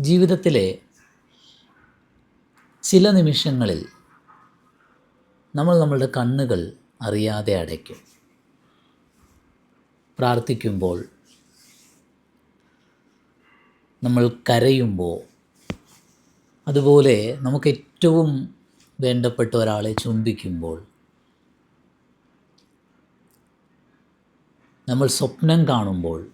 ജീവിതത്തിലെ ചില നിമിഷങ്ങളിൽ നമ്മൾ നമ്മളുടെ കണ്ണുകൾ അറിയാതെ അടയ്ക്കും. പ്രാർത്ഥിക്കുമ്പോൾ നമ്മൾ കരയുമ്പോൾ അതുപോലെ നമുക്ക് ഏറ്റവും വേണ്ടപ്പെട്ട ഒരാളെ ചുംബിക്കുമ്പോൾ നമ്മൾ സ്വപ്നം കാണുമ്പോൾ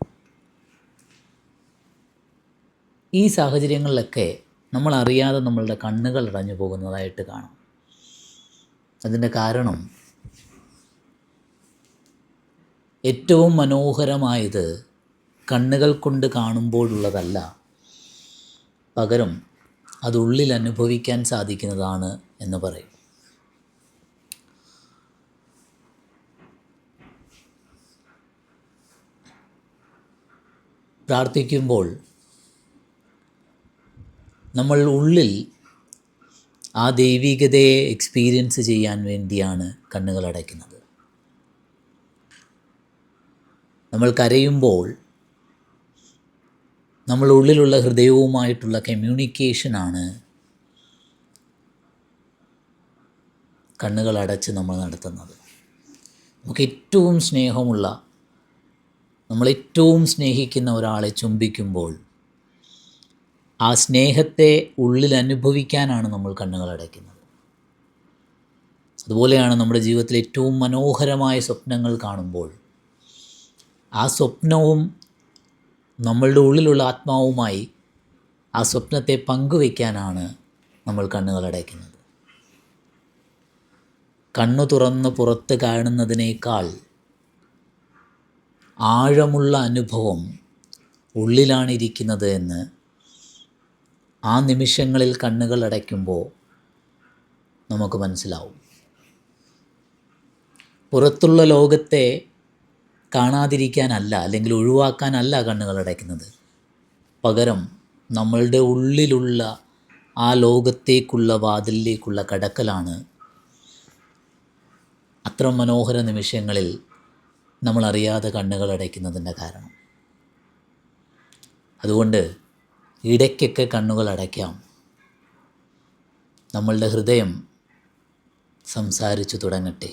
ഈ സാഹചര്യങ്ങളിലൊക്കെ നമ്മൾ അറിയാതെ നമ്മളുടെ കണ്ണുകൾ അടഞ്ഞു പോകുന്നതായിട്ട് കാണാം. അതിന്റെ കാരണം ഏറ്റവും മനോഹരമായത് കണ്ണുകൾ കൊണ്ട് കാണുമ്പോഴുള്ളതല്ല പകരം അതുള്ളിൽ അനുഭവിക്കാൻ സാധിക്കുന്നതാണ് എന്ന് പറയും. പ്രാർത്ഥിക്കുമ്പോൾ നമ്മൾ ഉള്ളിൽ ആ ദൈവികതയെ എക്സ്പീരിയൻസ് ചെയ്യാൻ വേണ്ടിയാണ് കണ്ണുകൾ അടയ്ക്കുന്നത്. നമ്മൾ കരയുമ്പോൾ നമ്മൾ ഉള്ളിലുള്ള ഹൃദയവുമായിട്ടുള്ള കമ്മ്യൂണിക്കേഷനാണ് കണ്ണുകൾ അടച്ച് നമ്മൾ നടത്തുന്നത്. നമുക്ക് ഏറ്റവും സ്നേഹമുള്ള നമ്മൾ ഏറ്റവും സ്നേഹിക്കുന്ന ഒരാളെ ചുംബിക്കുമ്പോൾ ആ സ്നേഹത്തെ ഉള്ളിൽ അനുഭവിക്കാനാണ് നമ്മൾ കണ്ണുകൾ അടയ്ക്കുന്നത്. അതുപോലെയാണ് നമ്മുടെ ജീവിതത്തിലെ ഏറ്റവും മനോഹരമായ സ്വപ്നങ്ങൾ കാണുമ്പോൾ ആ സ്വപ്നവും നമ്മളുടെ ഉള്ളിലുള്ള ആത്മാവുമായി ആ സ്വപ്നത്തെ പങ്കുവയ്ക്കാനാണ് നമ്മൾ കണ്ണുകൾ അടയ്ക്കുന്നത്. കണ്ണു തുറന്ന് പുറത്ത് കാണുന്നതിനേക്കാൾ ആഴമുള്ള അനുഭവം ഉള്ളിലാണിരിക്കുന്നത് എന്ന് ആ നിമിഷങ്ങളിൽ കണ്ണുകൾ അടയ്ക്കുമ്പോൾ നമുക്ക് മനസ്സിലാവും. പുറത്തുള്ള ലോകത്തെ കാണാതിരിക്കാനല്ല അല്ലെങ്കിൽ ഒഴിവാക്കാനല്ല കണ്ണുകൾ അടയ്ക്കുന്നത്. പകരം നമ്മളുടെ ഉള്ളിലുള്ള ആ ലോകത്തേക്കുള്ള വാതിലിലേക്കുള്ള കടക്കലാണ് അത്ര മനോഹര നിമിഷങ്ങളിൽ നമ്മൾ അറിയാതെ കണ്ണുകൾ അടയ്ക്കുന്നതിന്റെ കാരണം. അതുകൊണ്ട് ഇടയ്ക്കൊക്കെ കണ്ണുകൾ അടയ്ക്കാം. നമ്മളുടെ ഹൃദയം സംസാരിച്ചു തുടങ്ങട്ടെ.